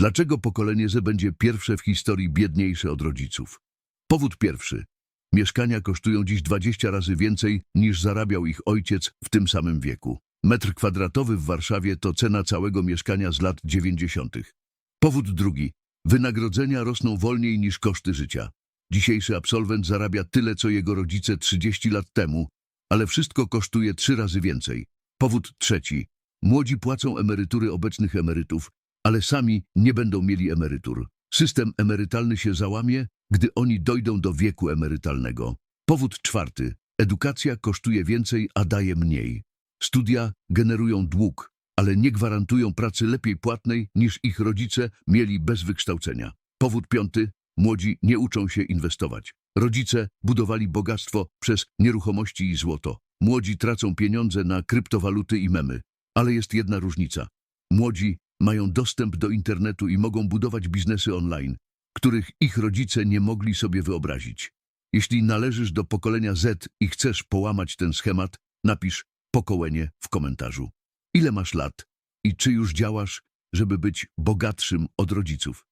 Dlaczego pokolenie Z będzie pierwsze w historii biedniejsze od rodziców? Powód pierwszy. Mieszkania kosztują dziś 20 razy więcej niż zarabiał ich ojciec w tym samym wieku. Metr kwadratowy w Warszawie to cena całego mieszkania z lat 90. Powód drugi. Wynagrodzenia rosną wolniej niż koszty życia. Dzisiejszy absolwent zarabia tyle, co jego rodzice 30 lat temu, ale wszystko kosztuje trzy razy więcej. Powód trzeci. Młodzi płacą emerytury obecnych emerytów, ale sami nie będą mieli emerytur. System emerytalny się załamie, gdy oni dojdą do wieku emerytalnego. Powód czwarty. Edukacja kosztuje więcej, a daje mniej. Studia generują dług, ale nie gwarantują pracy lepiej płatnej niż ich rodzice mieli bez wykształcenia. Powód piąty. Młodzi nie uczą się inwestować. Rodzice budowali bogactwo przez nieruchomości i złoto. Młodzi tracą pieniądze na kryptowaluty i memy. Ale jest jedna różnica. Młodzi mają dostęp do internetu i mogą budować biznesy online, których ich rodzice nie mogli sobie wyobrazić. Jeśli należysz do pokolenia Z i chcesz połamać ten schemat, napisz pokolenie w komentarzu. Ile masz lat i czy już działasz, żeby być bogatszym od rodziców?